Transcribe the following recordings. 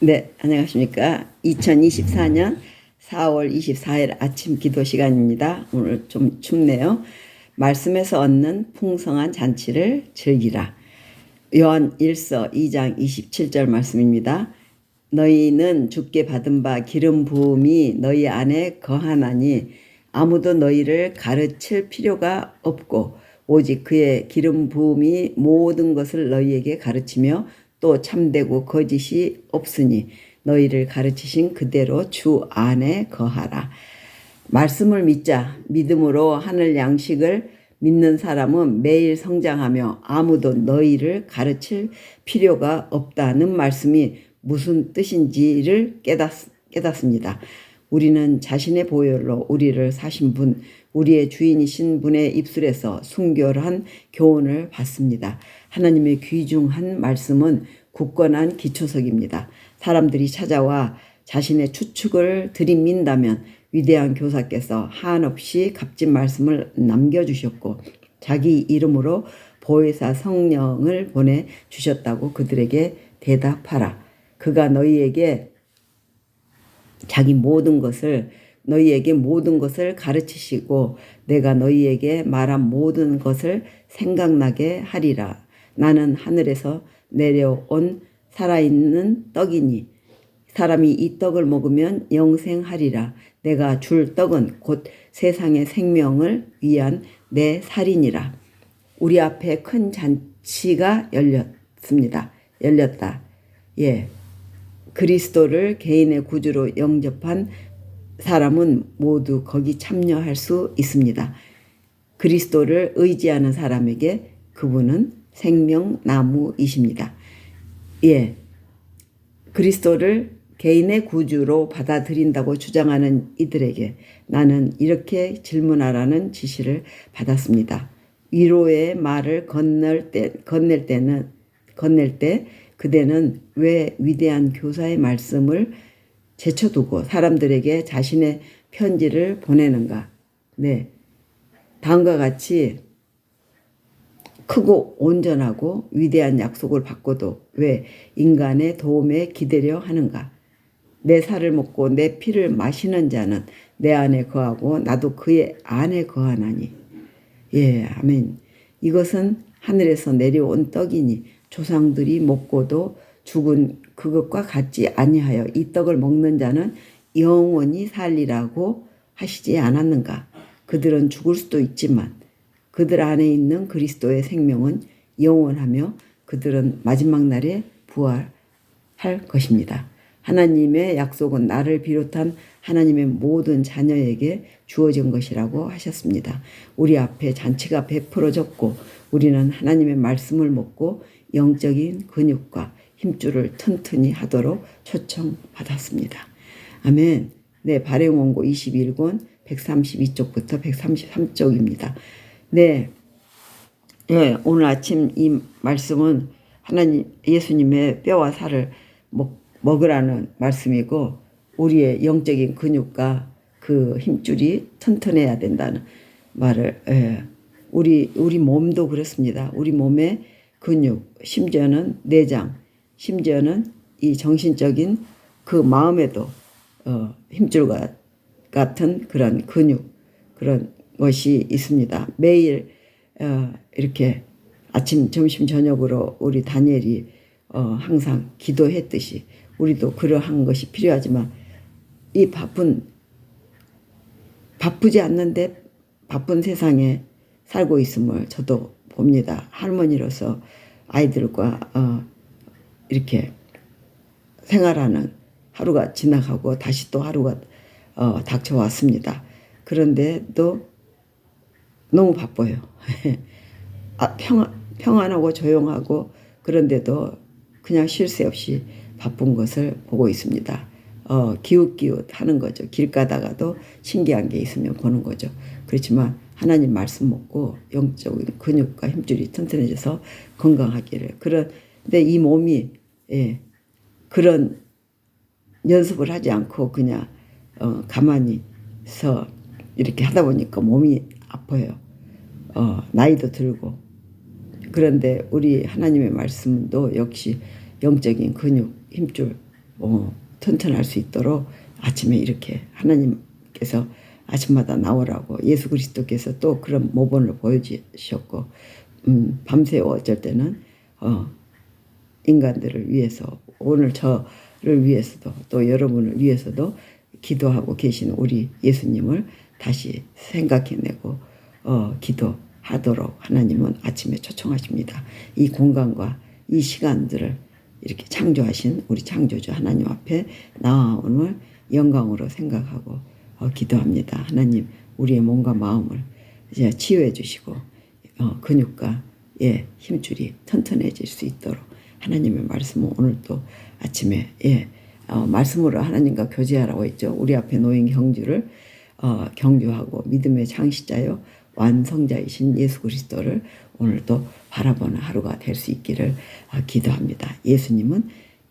네, 안녕하십니까. 2024년 4월 24일 아침 기도 시간입니다. 오늘 좀 춥네요. 말씀에서 얻는 풍성한 잔치를 즐기라. 요한 1서 2장 27절 말씀입니다. 너희는 주께 받은 바 기름 부음이 너희 안에 거하나니 아무도 너희를 가르칠 필요가 없고 오직 그의 기름 부음이 모든 것을 너희에게 가르치며 또 참되고 거짓이 없으니 너희를 가르치신 그대로 주 안에 거하라. 말씀을 믿자 믿음으로 하늘 양식을 믿는 사람은 매일 성장하며 아무도 너희를 가르칠 필요가 없다는 말씀이 무슨 뜻인지를 깨닫, 깨닫습니다. 우리는 자신의 보혈로 우리를 사신 분, 우리의 주인이신 분의 입술에서 순결한 교훈을 받습니다. 하나님의 귀중한 말씀은 굳건한 기초석입니다. 사람들이 찾아와 자신의 추측을 들이민다면 위대한 교사께서 한없이 값진 말씀을 남겨주셨고 자기 이름으로 보혜사 성령을 보내주셨다고 그들에게 대답하라. 그가 너희에게 자기 모든 것을 너희에게 모든 것을 가르치시고 내가 너희에게 말한 모든 것을 생각나게 하리라. 나는 하늘에서 내려온 살아있는 떡이니 사람이 이 떡을 먹으면 영생하리라. 내가 줄 떡은 곧 세상의 생명을 위한 내 살이니라. 우리 앞에 큰 잔치가 열렸습니다. 열렸다. 예. 그리스도를 개인의 구주로 영접한 사람은 모두 거기 참여할 수 있습니다. 그리스도를 의지하는 사람에게 그분은 생명나무이십니다. 예. 그리스도를 개인의 구주로 받아들인다고 주장하는 이들에게 나는 이렇게 질문하라는 지시를 받았습니다. 위로의 말을 건넬 때, 건넬 때는, 건넬 때 그대는 왜 위대한 교사의 말씀을 제쳐두고 사람들에게 자신의 편지를 보내는가? 네. 다음과 같이 크고 온전하고 위대한 약속을 받고도 왜 인간의 도움에 기대려 하는가? 내 살을 먹고 내 피를 마시는 자는 내 안에 거하고 나도 그의 안에 거하나니. 예, 아멘. 이것은 하늘에서 내려온 떡이니 조상들이 먹고도 죽은 그것과 같지 아니하여 이 떡을 먹는 자는 영원히 살리라고 하시지 않았는가? 그들은 죽을 수도 있지만 그들 안에 있는 그리스도의 생명은 영원하며 그들은 마지막 날에 부활할 것입니다. 하나님의 약속은 나를 비롯한 하나님의 모든 자녀에게 주어진 것이라고 하셨습니다. 우리 앞에 잔치가 베풀어졌고 우리는 하나님의 말씀을 먹고 영적인 근육과 힘줄을 튼튼히 하도록 초청받았습니다. 아멘. 네, 발행원고 21권 132쪽부터 133쪽입니다. 네. 예, 오늘 아침 이 말씀은 하나님 예수님의 뼈와 살을 먹, 먹으라는 말씀이고 우리의 영적인 근육과 그 힘줄이 튼튼해야 된다는 말을 예, 우리 우리 몸도 그렇습니다. 우리 몸의 근육, 심지어는 내장, 심지어는 이 정신적인 그 마음에도 어, 힘줄과 같은 그런 근육 그런 것이 있습니다. 매일 어, 이렇게 아침, 점심, 저녁으로 우리 다니엘이 어, 항상 기도했듯이 우리도 그러한 것이 필요하지만 이 바쁜 바쁘지 않는데 바쁜 세상에 살고 있음을 저도 봅니다. 할머니로서 아이들과 어, 이렇게 생활하는 하루가 지나가고 다시 또 하루가 어, 닥쳐왔습니다. 그런데도 너무 바빠요. 아, 평, 평안하고 조용하고 그런데도 그냥 쉴 새 없이 바쁜 것을 보고 있습니다. 어, 기웃기웃 하는 거죠. 길 가다가도 신기한 게 있으면 보는 거죠. 그렇지만 하나님 말씀 먹고 영적인 근육과 힘줄이 튼튼해져서 건강하기를. 그런데 이 몸이, 예, 그런 연습을 하지 않고 그냥, 어, 가만히 서 이렇게 하다 보니까 몸이 아파요. 어, 나이도 들고. 그런데 우리 하나님의 말씀도 역시 영적인 근육, 힘줄 어, 튼튼할 수 있도록 아침에 이렇게 하나님께서 아침마다 나오라고 예수 그리스도께서 또 그런 모본을 보여주셨고 음, 밤새워 어쩔 때는 어, 인간들을 위해서 오늘 저를 위해서도 또 여러분을 위해서도 기도하고 계신 우리 예수님을 다시 생각해내고 어, 기도하도록 하나님은 아침에 초청하십니다. 이 공간과 이 시간들을 이렇게 창조하신 우리 창조주 하나님 앞에 나아옴을 영광으로 생각하고 어, 기도합니다. 하나님 우리의 몸과 마음을 이제 치유해 주시고 어, 근육과 예, 힘줄이 튼튼해질 수 있도록 하나님의 말씀은 오늘 또 아침에 예, 어, 말씀으로 하나님과 교제하라고 했죠. 우리 앞에 놓인 경주를 어, 경주하고 믿음의 창시자요 완성자이신 예수 그리스도를 오늘도 바라보는 하루가 될 수 있기를 어, 기도합니다. 예수님은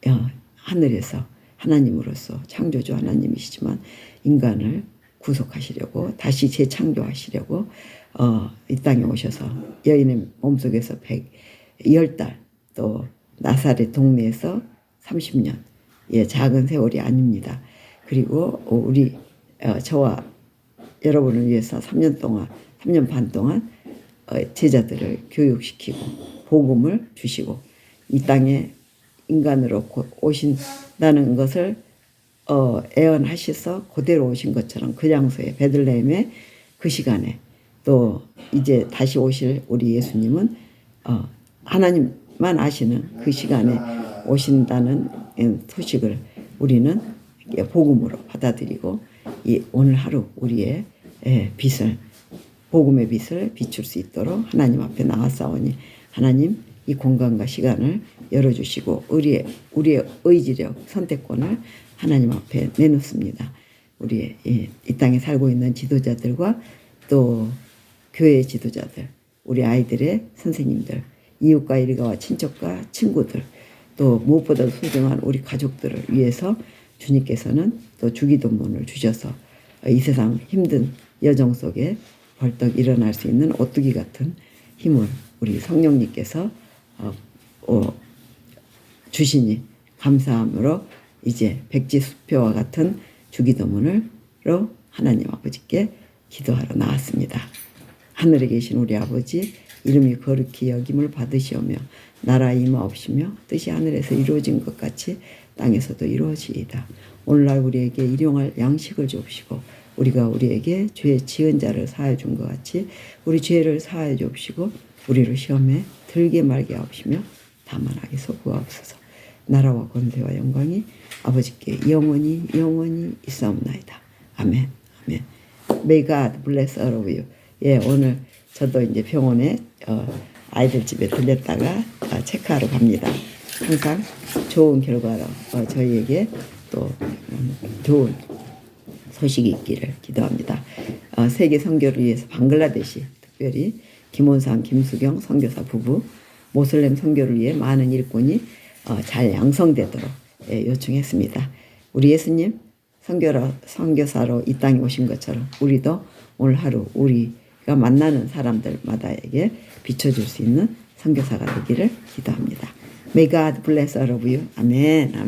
어, 하늘에서 하나님으로서 창조주 하나님이시지만 인간을 구속하시려고 다시 재창조하시려고 어, 이 땅에 오셔서 여인의 몸속에서 백, 열 달, 또 나사렛 동네에서 30년, 예, 작은 세월이 아닙니다. 그리고 우리 어, 저와 여러분을 위해서 3년 동안, 3년 반 동안 어, 제자들을 교육시키고 복음을 주시고 이 땅에 인간으로 고- 오신다는 것을 어, 애언하셔서 그대로 오신 것처럼 그 장소에 베들레헴에 그 시간에 또 이제 다시 오실 우리 예수님은 어, 하나님만 아시는 그 시간에 오신다는 소식을 우리는 복음으로 받아들이고 이 오늘 하루 우리의 예, 빛을 복음의 빛을 비출 수 있도록 하나님 앞에 나왔사오니 하나님 이 공간과 시간을 열어주시고 우리의 우리의 의지력 선택권을 하나님 앞에 내놓습니다. 우리의 이, 이 땅에 살고 있는 지도자들과 또 교회 지도자들, 우리 아이들의 선생님들, 이웃과 일가와 친척과 친구들, 또 무엇보다 소중한 우리 가족들을 위해서 주님께서는 또 주기도문을 주셔서 이 세상 힘든 여정 속에 벌떡 일어날 수 있는 오뚜기 같은 힘을 우리 성령님께서 어, 어, 주시니 감사함으로 이제 백지수표와 같은 주기도문으로 하나님 아버지께 기도하러 나왔습니다. 하늘에 계신 우리 아버지 이름이 거룩히 여김을 받으시오며 나라 임하옵시며 뜻이 하늘에서 이루어진 것 같이 땅에서도 이루어지이다. 오늘날 우리에게 일용할 양식을 주옵시고 우리가 우리에게 죄 지은 자를 사하여 준것 같이 우리 죄를 사하여 주옵시고 우리를 시험에 들게 말게 하옵시며 다만 악에서 구하옵소서. 나라와 권세와 영광이 아버지께 영원히 영원히 있사옵나이다. 아멘. 아멘. May God bless all of you. 예, 오늘 저도 이제 병원에 어, 아이들 집에 들렸다가 어, 체크하러 갑니다. 항상 좋은 결과로 어, 저희에게 또 음, 좋은 소식이 있기를 기도합니다. 어, 세계 선교를 위해서 방글라데시 특별히 김원상, 김수경 선교사 부부 모슬렘 선교를 위해 많은 일꾼이 어, 잘 양성되도록 예, 요청했습니다. 우리 예수님 선교로 선교사로 이 땅에 오신 것처럼 우리도 오늘 하루 우리가 만나는 사람들마다에게 비춰줄 수 있는 선교사가 되기를 기도합니다. May God bless all of you. Amen. Amen.